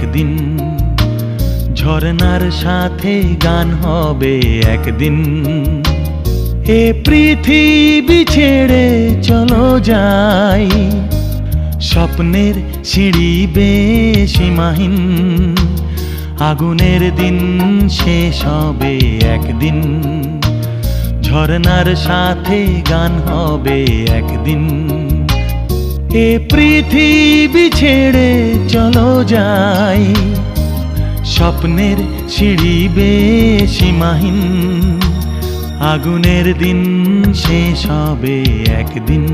একদিন ঝরনার সাথে গান হবে একদিন। এ পৃথিবী ছেড়ে চলো যাই, স্বপ্নের সিঁড়ি সীমাহীন আগুনের দিন শেষ হবে একদিন, ঝরনার সাথে গান হবে একদিন। এ পৃথিবী ছেড়ে চলো যাই। স্বপ্নের সিঁড়ি বেশিমাহীন আগুনের দিন শেষ হবে একদিন।